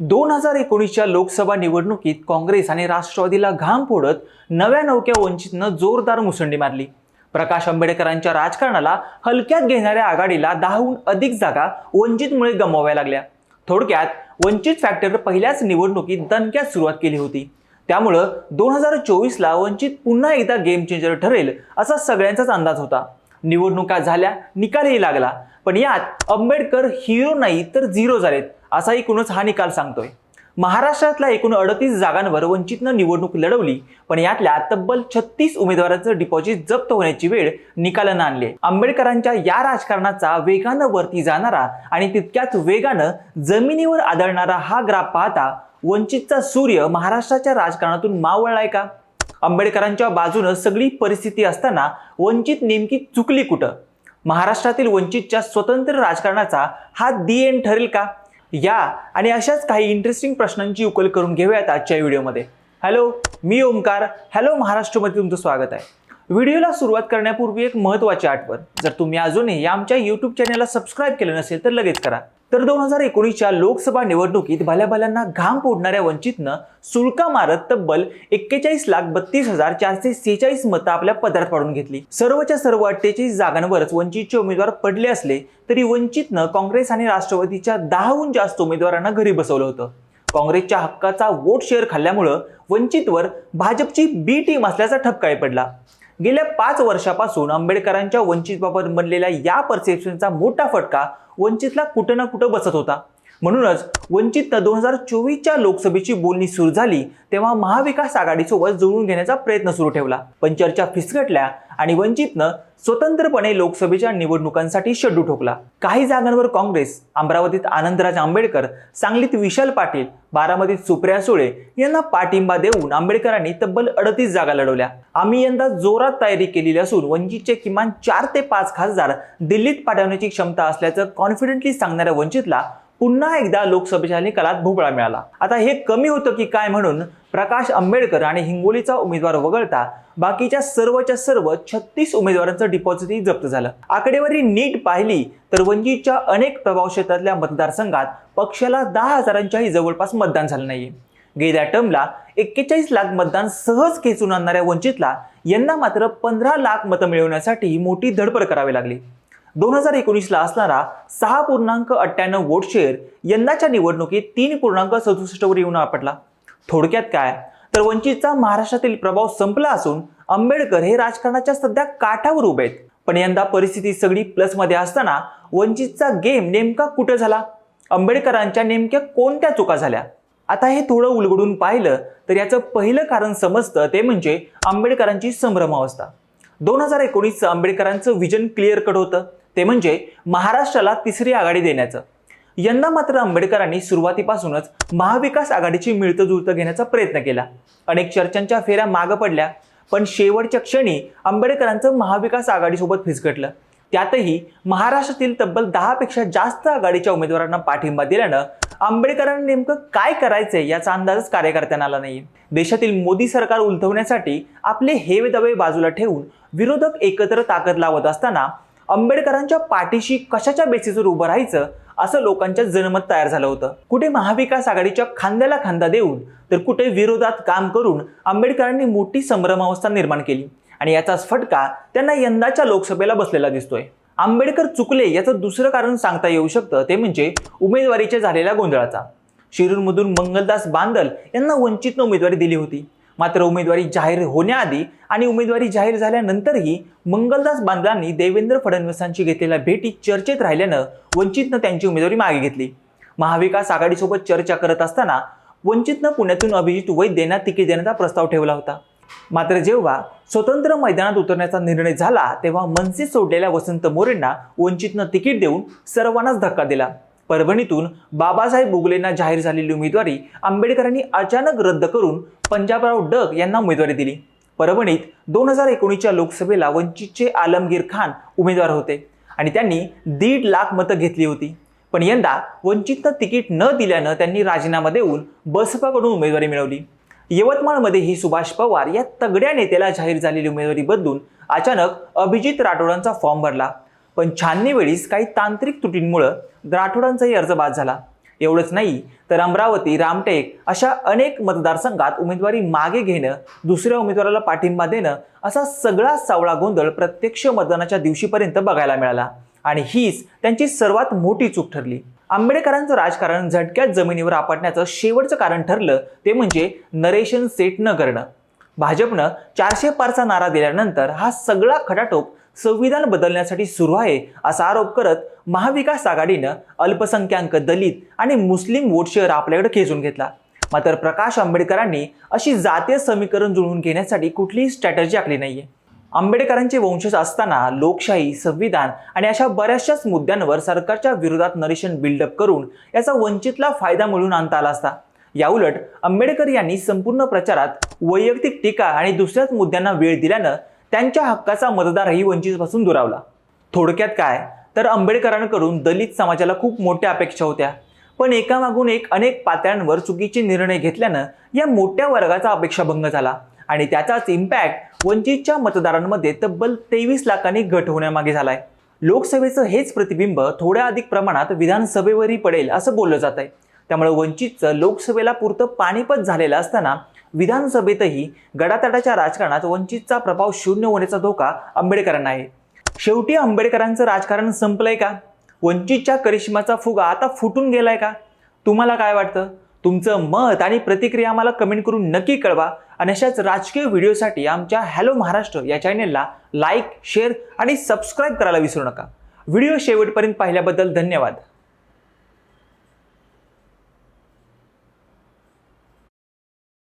दोन हजार एकोणीसच्या लोकसभा निवडणुकीत काँग्रेस आणि राष्ट्रवादीला घाम फोडत नव्या नौक्या वंचितनं जोरदार मुसंडी मारली. प्रकाश आंबेडकरांच्या राजकारणाला हलक्यात घेणाऱ्या आघाडीला दहाहून अधिक जागा वंचितमुळे गमवाव्या लागल्या. थोडक्यात वंचित फॅक्टर पहिल्याच निवडणुकीत दणक्यात सुरुवात केली होती. त्यामुळं दोन हजार चोवीसला वंचित पुन्हा एकदा गेम चेंजर ठरेल असा सगळ्यांचाच अंदाज होता. निवडणुका झाल्या निकालही लागला. पण यात आंबेडकर हिरो नाही तर झिरो झालेत असा एकूणच हा निकाल सांगतोय. महाराष्ट्रातल्या एकूण अडतीस जागांवर वंचितनं निवडणूक लढवली पण यातल्या तब्बल छत्तीस उमेदवारांचं डिपॉझिट जप्त होण्याची वेळ निकालानं आणली. आंबेडकरांच्या या राजकारणाचा वेगानं वरती जाणारा आणि तितक्याच वेगानं जमिनीवर आदळणारा हा ग्राफ पाहता वंचितचा सूर्य महाराष्ट्राच्या राजकारणातून मावळलाय का? आंबेडकरांच्या बाजूनं सगळी परिस्थिती असताना वंचित नेमकी चुकली कुठं? महाराष्ट्रातील वंचितच्या स्वतंत्र राजकारणाचा हा दी एंड ठरेल का? या आणि अशाच काही इंटरेस्टिंग प्रश्नांची उकल करून घेऊयात आजच्या व्हिडिओमध्ये. हॅलो मी ओमकार. हॅलो महाराष्ट्रमध्ये तुमचं स्वागत आहे. व्हिडिओला सुरुवात करण्यापूर्वी एक महत्त्वाची आठवण. जर तुम्ही अजूनही आमच्या यूट्यूब चॅनलला सबस्क्राईब केलं नसेल तर लगेच करा. तर दोन हजार एकोणीसच्या लोकसभा निवडणुकीत भाल्याभाल्यांना घाम फोडणाऱ्या वंचितनं सुळका मारत तब्बल एक्केचाळीस लाख बत्तीस हजार चारशे सेहेचाळीस मतं आपल्या पदरात पाडून घेतली. सर्वच्या सर्व अठ्ठेचाळीस जागांवरच वंचितचे उमेदवार पडले असले तरी वंचितनं काँग्रेस आणि राष्ट्रवादीच्या दहाहून जास्त उमेदवारांना घरी बसवलं होतं. काँग्रेसच्या हक्काचा वोट शेअर खाल्ल्यामुळं वंचितवर भाजपची बी टीम असल्याचा ठपकाळी पडला. गेल्या पाच वर्षापासून आंबेडकरांच्या वंचितबाबत बनलेल्या या परसेप्शनचा मोठा फटका वंचितला कुठं ना कुठं बसत होता. म्हणूनच वंचितनं दोन हजार चोवीसच्या लोकसभेची बोलणी सुरू झाली तेव्हा महाविकास आघाडीसोबत जुळवून घेण्याचा प्रयत्न सुरू ठेवला. पण चर्चा फिसकटल्या आणि वंचितनं स्वतंत्रपणे लोकसभेच्या निवडणुकांसाठी शेड्यू ठोकला. काही जागांवर काँग्रेस अमरावतीत आनंदराज आंबेडकर सांगलीत विशाल पाटील बारामतीत सुप्रिया सुळे यांना पाठिंबा देऊन आंबेडकरांनी तब्बल अडतीस जागा लढवल्या. आम्ही यंदा जोरात तयारी केलेली असून वंचितचे किमान चार ते पाच खासदार दिल्लीत पाठवण्याची क्षमता असल्याचं कॉन्फिडेंटली सांगणाऱ्या वंचितला पुन्हा एकदा लोकसभेच्या निकालात भोपळा मिळाला. आता हे कमी होतं की काय म्हणून? प्रकाश आंबेडकर आणि हिंगोलीचा उमेदवार वगळता बाकीच्या सर्वच्या सर्व छत्तीस उमेदवारांचं डिपॉझिटही जप्त झालं. आकडेवारी नीट पाहिली तर वंचितच्या अनेक प्रभाव क्षेत्रातल्या मतदारसंघात पक्षाला दहा हजारांच्याही जवळपास मतदान झालं नाहीये. गेल्या टर्मला एक्केचाळीस लाख मतदान सहज खेचून आणणाऱ्या वंचितला यंदा मात्र पंधरा लाख मतं मिळवण्यासाठी मोठी धडपड करावी लागली. दोन हजार एकोणीसला असणारा सहा पूर्णांक अठ्ठ्याण्णव वोट शेअर यंदाच्या निवडणुकीत तीन पूर्णांक सदुसष्टवर येऊन आपटला. थोडक्यात काय? तर वंचितचा महाराष्ट्रातील प्रभाव संपला असून आंबेडकर हे राजकारणाच्या सध्या काठावर उभे आहेत. पण यंदा परिस्थिती सगळी प्लसमध्ये असताना वंचितचा गेम नेमका कुठं झाला? आंबेडकरांच्या नेमक्या कोणत्या चुका झाल्या? आता हे थोडं उलगडून पाहिलं तर याचं पहिलं कारण समजतं ते म्हणजे आंबेडकरांची संभ्रमावस्था. दोन हजार एकोणीसचं आंबेडकरांचं विजन क्लिअर कट होतं. ते म्हणजे महाराष्ट्राला तिसरी आघाडी देण्याचं. यंदा मात्र आंबेडकरांनी सुरुवातीपासूनच महाविकास आघाडीची मिळतं जुळतं घेण्याचा प्रयत्न केला. अनेक चर्चांच्या फेऱ्या मागं पडल्या पण शेवटच्या क्षणी आंबेडकरांचं महाविकास आघाडीसोबत फिसकटलं. त्यातही महाराष्ट्रातील तब्बल दहापेक्षा जास्त आघाडीच्या उमेदवारांना पाठिंबा दिल्यानं आंबेडकरांना नेमकं काय करायचंय याचा अंदाजच कार्यकर्त्यांना आला नाही देशातील मोदी सरकार उलथवण्यासाठी आपले हेवे दवे बाजूला ठेवून विरोधक एकत्र ताकद लावत असताना आंबेडकरांच्या पाठीशी कशाच्या बेसिसवर उभं राहायचं असं लोकांच्या जनमत तयार झालं होतं. कुठे महाविकास आघाडीच्या खांद्याला खांदा देऊन तर कुठे विरोधात काम करून आंबेडकरांनी मोठी संभ्रमावस्था निर्माण केली. आणि याचाच फटका त्यांना यंदाच्या लोकसभेला बसलेला दिसतोय. आंबेडकर चुकले याचं दुसरं कारण सांगता येऊ शकतं ते म्हणजे उमेदवारीच्या झालेल्या गोंधळाचा. शिरूरमधून मंगलदास बांदल यांना वंचितनं उमेदवारी दिली होती. मात्र उमेदवारी जाहीर होण्याआधी आणि उमेदवारी जाहीर झाल्यानंतरही मंगलदास बांधलांनी देवेंद्र फडणवीसांची घेतलेल्या भेटी चर्चेत राहिल्यानं वंचितनं त्यांची उमेदवारी मागे घेतली. महाविकास आघाडीसोबत चर्चा करत असताना वंचितनं पुण्यातून अभिजित वैद्य तिकीट देण्याचा प्रस्ताव ठेवला होता. मात्र जेव्हा स्वतंत्र मैदानात उतरण्याचा निर्णय झाला तेव्हा मनसे सोडलेल्या वसंत मोरेंना वंचितनं तिकीट देऊन सर्वांनाच धक्का दिला. परभणीतून बाबासाहेब बुगलेंना जाहीर झालेली उमेदवारी आंबेडकरांनी अचानक रद्द करून पंजाबराव डग यांना उमेदवारी दिली. परभणीत दोन हजार एकोणीसच्या लोकसभेला वंचितचे आलमगीर खान उमेदवार होते आणि त्यांनी दीड लाख मतं घेतली होती. पण यंदा वंचितनं तिकीट न दिल्यानं त्यांनी राजीनामा देऊन बसपाकडून उमेदवारी मिळवली. यवतमाळमध्येही सुभाष पवार या तगड्या नेत्याला जाहीर झालेली उमेदवारी बदलून अचानक अभिजित राठोडांचा फॉर्म भरला. पण छाननी वेळीस काही तांत्रिक त्रुटींमुळं राठोडांचाही अर्ज बाद झाला. एवढंच नाही तर अमरावती रामटेक अशा अनेक मतदारसंघात उमेदवारी मागे घेणं दुसऱ्या उमेदवाराला पाठिंबा देणं असा सगळा सावळा गोंधळ प्रत्यक्ष मतदानाच्या दिवशीपर्यंत बघायला मिळाला. आणि हीच त्यांची सर्वात मोठी चूक ठरली. आंबेडकरांचं राजकारण झटक्यात जमिनीवर आपटण्याचं शेवटचं कारण ठरलं ते म्हणजे नरेशन सेट न करणं. भाजपनं चारशे पारचा नारा दिल्यानंतर हा सगळा खटाटोप संविधान बदलण्यासाठी सुरू आहे असा आरोप करत महाविकास आघाडीनं अल्पसंख्याक दलित आणि मुस्लिम वोट शेअर आपल्याकडे खेचून घेतला. मात्र प्रकाश आंबेडकरांनी अशी जातीय समीकरण जुळवून घेण्यासाठी कुठलीही स्ट्रॅटर्जी आखली नाहीये. आंबेडकरांचे वंशज असताना लोकशाही संविधान आणि अशा बऱ्याचशाच मुद्द्यांवर सरकारच्या विरोधात नरेशन बिल्डअप करून याचा वंचितला फायदा मिळवून आणता आला असता. याउलट आंबेडकर यांनी संपूर्ण प्रचारात वैयक्तिक टीका आणि दुसऱ्याच मुद्द्यांना वेळ दिल्यानं त्यांच्या हक्काचा मतदारही वंचितपासून दुरावला. थोडक्यात काय? तर आंबेडकरांकडून दलित समाजाला खूप मोठ्या अपेक्षा होत्या. पण एकामागून एक अनेक पातळ्यांवर चुकीचे निर्णय घेतल्यानं या मोठ्या वर्गाचा अपेक्षाभंग झाला आणि त्याचाच इम्पॅक्ट वंचितच्या मतदारांमध्ये तब्बल तेवीस लाखांनी घट होण्यामागे झालाय. लोकसभेचं हेच प्रतिबिंब थोड्या अधिक प्रमाणात विधानसभेवरही पडेल असं बोललं जात आहे त्यामुळे वंचितचं लोकसभेला पुरतं पाणीपत झालेलं असताना विधानसभेतही गडातडाच्या राजकारणात वंचितचा प्रभाव शून्य होण्याचा धोका आंबेडकरांना आहे. शेवटी आंबेडकरांचं राजकारण संपलंय का? वंचितच्या करिश्माचा फुगा आता फुटून गेलाय का? तुम्हाला काय वाटतं? तुमचं मत आणि प्रतिक्रिया आम्हाला कमेंट करून नक्की कळवा आणि अशाच राजकीय व्हिडिओसाठी आमच्या हॅलो महाराष्ट्र या चॅनेलला लाईक शेअर आणि सबस्क्राईब करायला विसरू नका. व्हिडिओ शेवटपर्यंत पाहिल्याबद्दल धन्यवाद.